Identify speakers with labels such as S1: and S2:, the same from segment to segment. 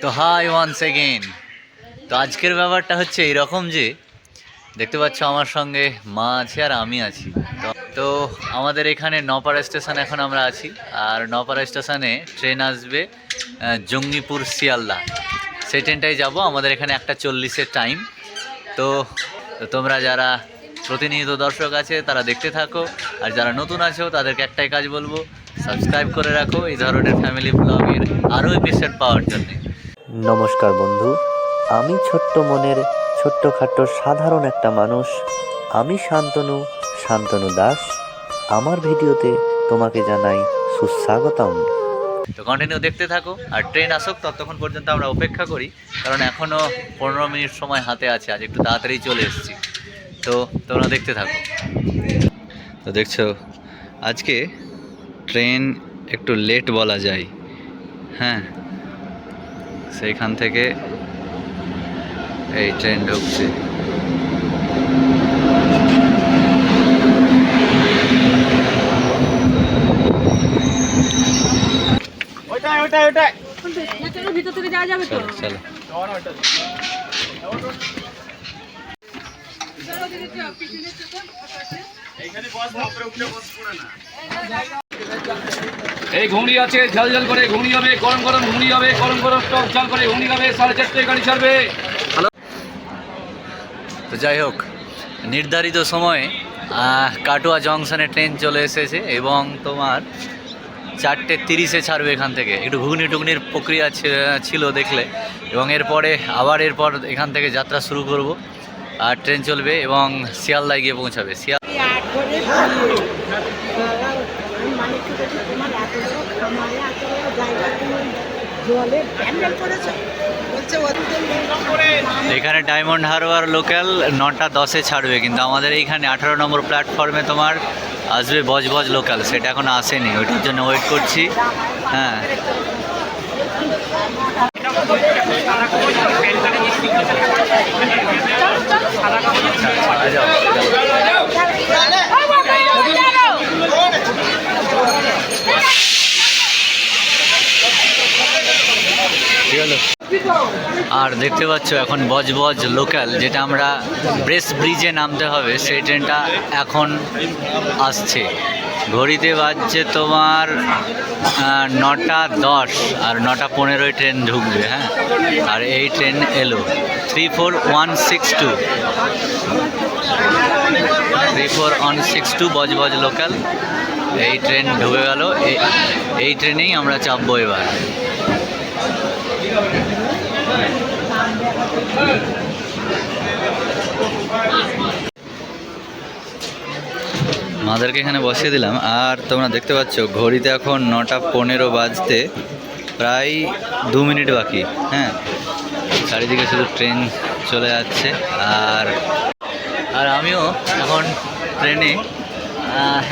S1: তো high once again তো আজকের ব্যাপারটা হচ্ছে এরকম যে, দেখতে পাচ্ছ আমার সঙ্গে মা আছে আর আমি আছি। তো- আমাদের এখানে নপাড়া স্টেশন এখন আমরা আছি। আর নপাড়া স্টেশনে ট্রেন আসবে জঙ্গিপুর শিয়ালদা। সেই ট্রেনটাই যাব। আমাদের এখানে একটা চল্লিশের টাইম তো তো তোমরা যারা প্রতিনিয়ত দর্শক আছে, তারা দেখতে থাকো। আর যারা নতুন আছো, তাদেরকে একটাই কাজ বলব সাবস্ক্রাইব করে রাখো। এই ধরনের ফ্যামিলি ব্লগের আরও এপিসোড পাওয়ার জন্যে।
S2: নমস্কার বন্ধু। আমি ছোট্ট মনের ছোট্টখাট্ট সাধারণ একটা মানুষ। আমি শান্তনু শান্তনু দাস। আমার ভিডিওতে তোমাকে জানাই সুস্বাগতম।
S1: তো কন্টিনিউ দেখতে থাকো আর ট্রেন আসুক, ততক্ষণ পর্যন্ত আমরা অপেক্ষা করি, কারণ এখনও পনেরো মিনিট সময় হাতে আছে, আজ একটু তাড়াতাড়ি চলে এসেছি। তো তোমরা দেখতে থাকো। তো দেখছ, আজকে ট্রেন একটু লেট বলা যায়। হ্যাঁ সেইখান থেকে এই ট্রেন ঢুকছে।
S3: না চলো ভিতর থেকে যাওয়া যাবে তো
S1: চলো চলো
S4: এই ঘুগনি আছে ঝাল ঝাল করে ঘুগনি হবে গরম গরম ঘুগনি হবে গরম গরম টক ঝাল করে ঘুগনি হবে সাড়ে চারটে গাড়ি ছাড়বে।
S1: তো যাই হোক নির্ধারিত সময়ে কাটোয়া জংশনে ট্রেন চলে এসেছে এবং তোমার চারটে তিরিশে ছাড়বে এখান থেকে। একটু ঘুগনি টুগনির প্রক্রিয়া ছিল দেখলে। এবং এরপরে আবার এরপর এখান থেকে যাত্রা শুরু করব। আর ট্রেন চলবে এবং শিয়ালদায় গিয়ে পৌঁছাবে। শিয়াল এখানে ডায়মন্ড হারবার লোকাল নটা দশে ছাড়বে, কিন্তু আমাদের এইখানে আঠারো নম্বর প্ল্যাটফর্মে তোমার আসবে বজবজ লোকাল, সেটা এখন আসেনি, ওইটার জন্য ওয়েট করছি। হ্যাঁ। আর দেখতে পাচ্ছ এখন বজবজ লোকাল, যেটা আমরা ব্রেস ব্রিজে নামতে হবে, সেই ট্রেনটা এখন আসছে। ঘড়িতে বাজছে তোমার নটা দশ আর নটা পনেরোই ট্রেন ঢুকবে হ্যাঁ? আর এই ট্রেন এলো। Three four one six two. Three four one six two Budge Budge local. এই ট্রেন ঢুকে গেল। এই- ট্রেনেই আমরা চাপবো এবার। মাদেরকে এখানে বসিয়ে দিলাম। আর তোমরা দেখতে পাচ্ছ, ঘড়িতে এখন নটা পনেরো বাজতে প্রায় দু মিনিট বাকি। হ্যাঁ চারিদিকে শুধু ট্রেন চলে যাচ্ছে। আর আর আমিও এখন ট্রেনে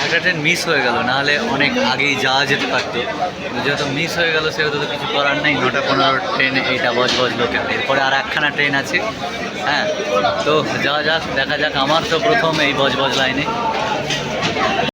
S1: একটা ট্রেন মিস হয়ে গেল, নাহলে অনেক আগেই যাওয়া যেতে পারতো। যেহেতু মিস হয়ে গেল সেহেতু তো কিছু করার নেই, নটা পনেরো ট্রেন এইটা বজ বজ লোকের। এরপরে আর একখানা ট্রেন আছে হ্যাঁ? তো যাওয়া যাক, দেখা যাক, আমার তো প্রথম এই বজ বজ লাইনে